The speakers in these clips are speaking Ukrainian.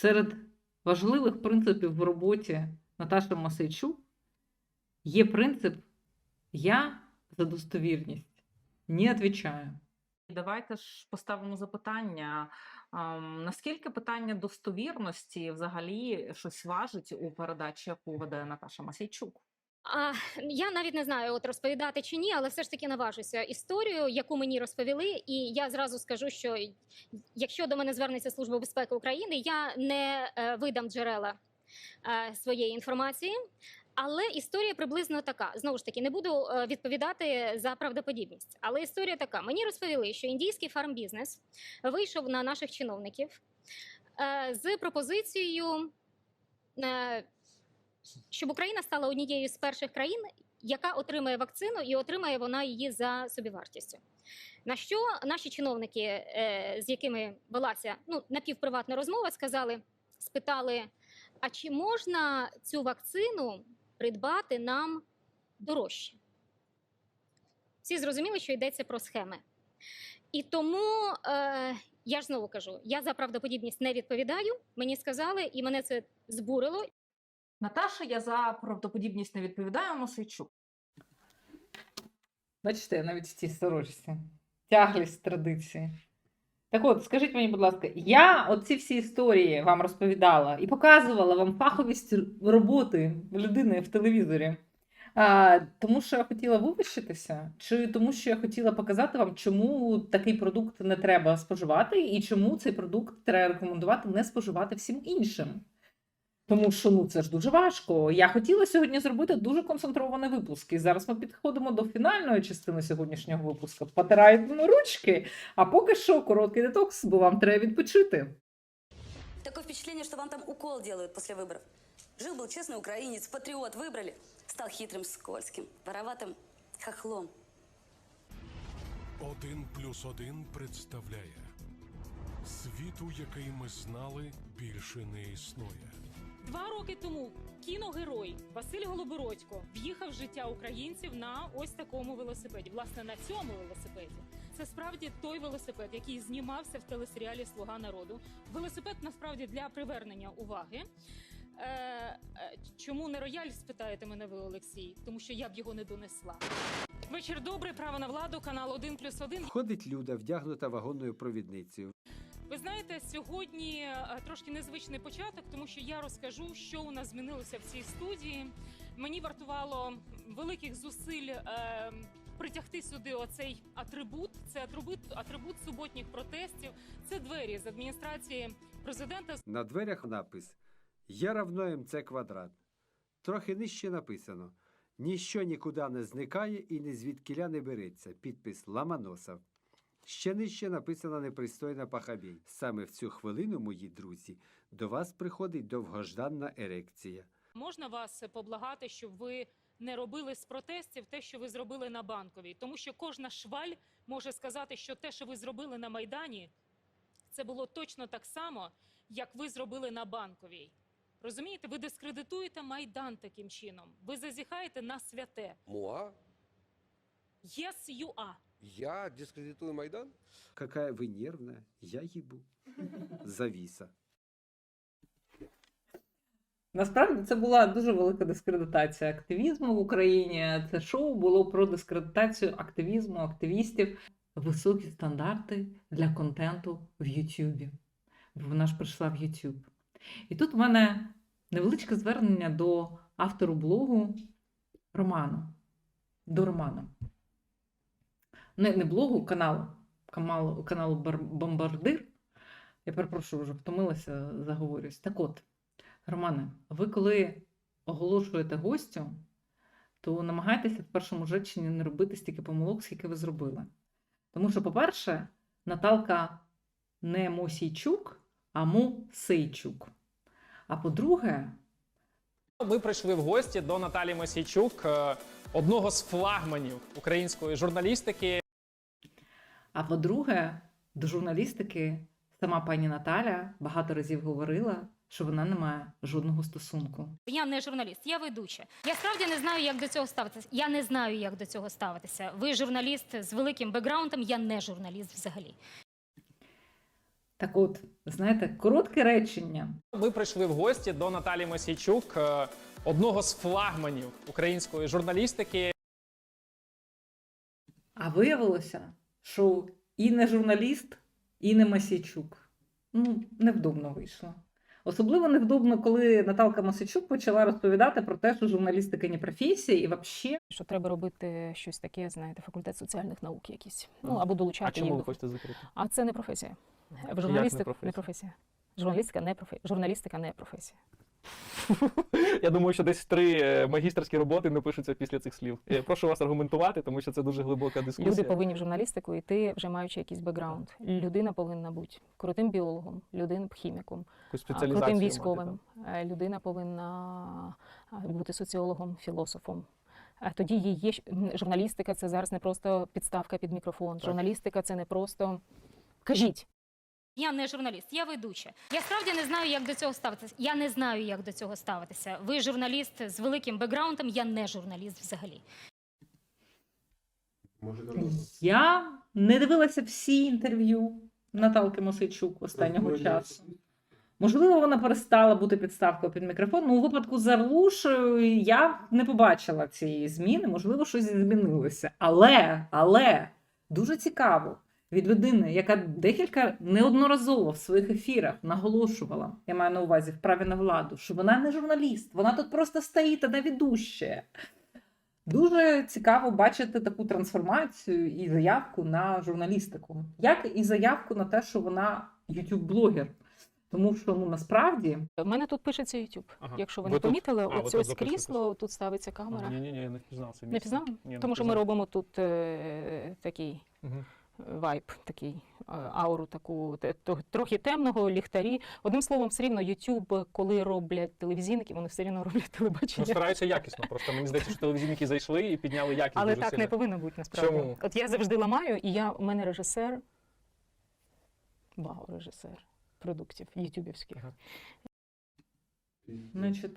серед важливих принципів в роботі Наташа Масейчук є принцип Я за достовірність не відповідаю. Давайте ж поставимо запитання. Наскільки питання достовірності взагалі щось важить у передачі, яку веде Наташа Масійчук? А, я навіть не знаю, от розповідати чи ні, але все ж таки наважуся історію, яку мені розповіли, і я зразу скажу, що якщо до мене звернеться Служба безпеки України, я не е, видам джерела е, своєї інформації. Але історія приблизно така. Знову ж таки, не буду е, відповідати за правдоподібність. Але історія така: мені розповіли, що індійський фармбізнес вийшов на наших чиновників е, з пропозицією. Щоб Україна стала однією з перших країн, яка отримає вакцину, і отримає вона її за собівартістю. На що наші чиновники, е, з якими велася ну, напівприватна розмова, сказали, спитали: а чи можна цю вакцину придбати нам дорожче? Всі зрозуміли, що йдеться про схеми. І тому е, я ж знову кажу: я за правдоподібність не відповідаю. Мені сказали, і мене це збурило. Наташа, я за правдоподібність не відповідаю Масійчук. Бачите, я навіть в цій сорочці. Тяглість традиції. Так от, скажіть мені, будь ласка, я оці всі історії вам розповідала і показувала вам фаховість роботи людини в телевізорі. А, тому що я хотіла вивищитися, чи тому, що я хотіла показати вам, чому такий продукт не треба споживати, і чому цей продукт треба рекомендувати не споживати всім іншим. Тому що ну це ж дуже важко. Я хотіла сьогодні зробити дуже концентрований випуск. І зараз ми підходимо до фінальної частини сьогоднішнього випуску. Потираємо ручки. А поки що короткий детокс, бо вам треба відпочити. Такое впечатление, что вам там укол делают после выборов. Жил-был честный украинец, патриот, выбрали. Стал хитрым, скользким, вороватым хохлом. Один плюс один представляє світу, який ми знали, більше не існує. Два роки тому кіногерой Василь Голобородько в'їхав в життя українців на ось такому велосипеді. Власне, на цьому велосипеді. Це справді той велосипед, який знімався в телесеріалі Слуга народу. Велосипед насправді для привернення уваги. Е, е, чому не рояль? Спитаєте мене ви, Олексій, тому що я б його не донесла. Вечір добрий, право на владу, канал 1 плюс 1. Ходить люда, вдягнута вагонною провідницею. Ви знаєте, сьогодні е, трошки незвичний початок, тому що я розкажу, що у нас змінилося в цій студії. Мені вартувало великих зусиль е, притягти сюди оцей атрибут. Це атрибут, атрибут суботніх протестів. Це двері з адміністрації президента. На дверях напис Я равно МЦ квадрат. Трохи нижче написано Ніщо нікуди не зникає і ні звідкіля не береться. Підпис Ламаносов. Ще нижче написана непристойна пахабій. Саме в цю хвилину, мої друзі, до вас приходить довгожданна ерекція. Можна вас поблагати, щоб ви не робили з протестів те, що ви зробили на банковій, тому що кожна шваль може сказати, що те, що ви зробили на майдані, це було точно так само, як ви зробили на банковій. Розумієте, ви дискредитуєте майдан таким чином. Ви зазіхаєте на святе. Муа? Yes, you are. Я дискредитую Майдан? Какая ви нервна, я їбу. Завіса. Насправді це була дуже велика дискредитація активізму в Україні. Це шоу було про дискредитацію активізму, активістів, високі стандарти для контенту в Ютубі. Бо вона ж прийшла в Ютуб. І тут в мене невеличке звернення до автору блогу Роману. До Романа. Не, не блогу, каналу. Каналу, каналу Бар- Бомбардир. Я перепрошую, вже втомилася, заговорюсь. Так от. Романе, ви коли оголошуєте гостю, то намагайтеся в першому реченні не робити стільки помилок, скільки ви зробили. Тому що, по-перше, Наталка не Мосійчук, а Мусейчук. А по-друге, Ми прийшли в гості до Наталі Мосійчук, е, одного з флагманів української журналістики. а по-друге, до журналістики сама пані Наталя багато разів говорила, що вона не має жодного стосунку. Я не журналіст, я ведуча. Я справді не знаю, як до цього ставитися. Я не знаю, як до цього ставитися. Ви журналіст з великим бекграундом, я не журналіст взагалі. Так от, знаєте, коротке речення. Ми прийшли в гості до Наталі Мосійчук, е, одного з флагманів української журналістики. А виявилося, що і не журналіст, і не Масійчук. Ну, невдобно вийшло. Особливо невдобно, коли Наталка Масичук почала розповідати про те, що журналістика не професія, і взагалі що треба робити щось таке, знаєте, факультет соціальних наук якийсь. Ну або долучати А чому їх ви хочете закрити? А це не професія. В не професія? не професія. Журналістика не професія. Журналістика не професія. Я думаю, що десь три е, магістерські роботи не пишуться після цих слів. Е, Прошу вас аргументувати, тому що це дуже глибока дискусія. Люди повинні в журналістику йти, вже маючи якийсь бекграунд. Людина повинна бути крутим біологом, людина хіміком, крутим військовим. Е, Людина повинна бути соціологом, філософом. А тоді її є журналістика. Це зараз не просто підставка під мікрофон. Журналістика це не просто кажіть. Я не журналіст, я ведуча. Я справді не знаю, як до цього ставитися. Я не знаю, як до цього ставитися. Ви журналіст з великим бекграундом, я не журналіст взагалі. я не дивилася всі інтерв'ю Наталки Мосичук останнього часу. Можливо, вона перестала бути підставкою під мікрофон. Ну, у випадку з Арлушею я не побачила цієї зміни, можливо, щось змінилося. Але, але дуже цікаво від людини, яка декілька неодноразово в своїх ефірах наголошувала, я маю на увазі в праві на владу, що вона не журналіст, вона тут просто стоїть, вона ведуща. Дуже цікаво бачити таку трансформацію і заявку на журналістику, як і заявку на те, що вона YouTube-блогер. Тому що ну насправді У мене тут пишеться YouTube. Ага. Якщо ви, Ви не тут- помітили, а, ось ось крісло, тут ставиться камера. Ні, ні, ні, я не впізнав це Не місце. Ні, не Тому що ми робимо тут е, такий Мгм. Вайб, такий е, ауру, таку трохи темного, ліхтарі. Одним словом, все рівно YouTube, коли роблять телевізійники, вони все рівно роблять Ну, телебачення. стараються якісно. Просто мені здається, що телевізійники зайшли і підняли якість Але дуже так сильно. не повинно бути насправді. Чому? От я завжди ламаю, і я у мене режисер, вау, режисер продуктів ютубівських. Ага. значить,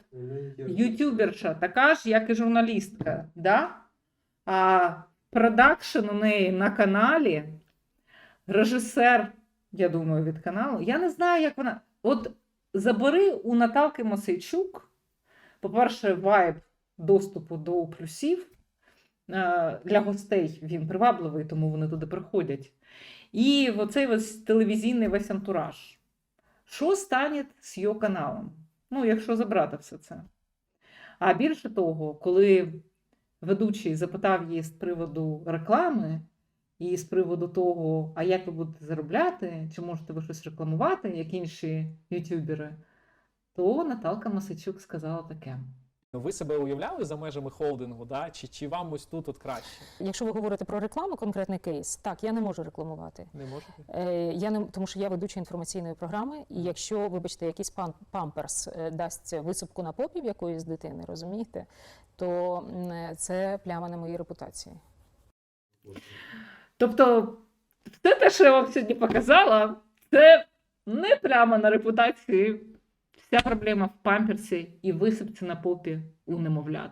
ютуберша така ж, як і журналістка. Да? А продакшн у неї на каналі, режисер, я думаю, від каналу. Я не знаю, як вона. От забери у Наталки Мосейчук, по-перше, вайб доступу до плюсів. Е, Для гостей він привабливий, тому вони туди приходять. І оцей ось телевізійний весь антураж. Що стане з його каналом? Ну, якщо забрати все це. А більше того, коли ведучий запитав її з приводу реклами і з приводу того, а як ви будете заробляти, чи можете ви щось рекламувати, як інші ютюбери, то Наталка Масичук сказала таке. Ви себе уявляли за межами холдингу, да? чи, чи вам ось тут от краще? Якщо ви говорите про рекламу, конкретний кейс, так, я не можу рекламувати. Не можете? Е, Я не тому, що я ведуча інформаційної програми, і якщо, вибачте, якийсь пан памперс е, дасть висипку на попі в якоїсь дитини, розумієте, то це пляма на моїй репутації. Тобто, все те, що я вам сьогодні показала, це не прямо на репутації. Вся проблема в памперсі і висипці на попі у немовляти.